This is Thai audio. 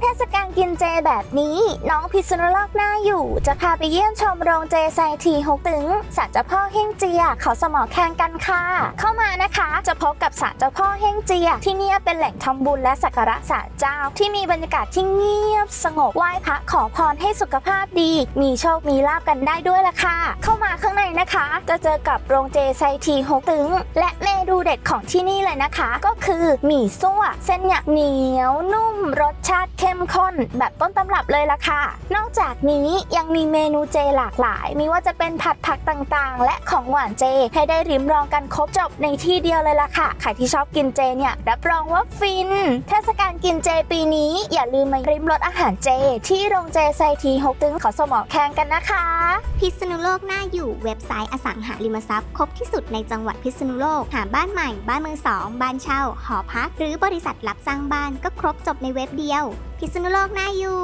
เทศกาลกินเจแบบนี้ น้องพิษณุโลกน่าอยู่ จะพาไปเยี่ยมชมโรงเจไซทีฮกตึงศาลเจ้าพ่อเฮงเจียเขาสมอแข่งกันค่ะ เข้ามานะคะจะพบกับศาลเจ้าพ่อเฮงเจีย ที่นี่เป็นแหล่งทำบุญและสักการะศาลเจ้า ที่มีบรรยากาศที่เงียบ สงบไหว้พระขอพรให้สุขภาพดี มีโชคมีลาบกันได้ด้วยล่ะค่ะ เข้ามาข้างในนะคะ จะเจอกับโรงเจไซทีฮกตึงและเมนูเด็ดของที่นี่เลยนะคะ ก็คือหมี่ซั่วเส้นเนี่ยเหนียวนุ่มรสชาติเข้ม ข้นแบบต้นตำรับเลยล่ะค่ะ นอกจากนี้ยังมีเมนูเจหลากหลาย มีว่าจะเป็นผัดผักต่างๆ และของหวานเจ ให้ได้ริมรองกันครบจบในที่เดียวเลยล่ะค่ะ ใครที่ชอบกินเจเนี่ยรับรองว่าฟิน เทศกาลกินเจปีนี้อย่าลืมมาริมรสอาหารเจ ที่โรงเจไซทีฮกตึงขอสมอแข่งกันนะคะ พิษณุโลกน่าอยู่เว็บไซต์อสังหาริมทรัพย์ครบที่สุดในจังหวัดพิษณุโลกหาบ้านใหม่ บ้านมือสองบ้านเช่า หอพัก หรือบริษัทรับสร้างบ้านก็ครบจบในเว็บเดียว พิษณุโลกน่าอยู่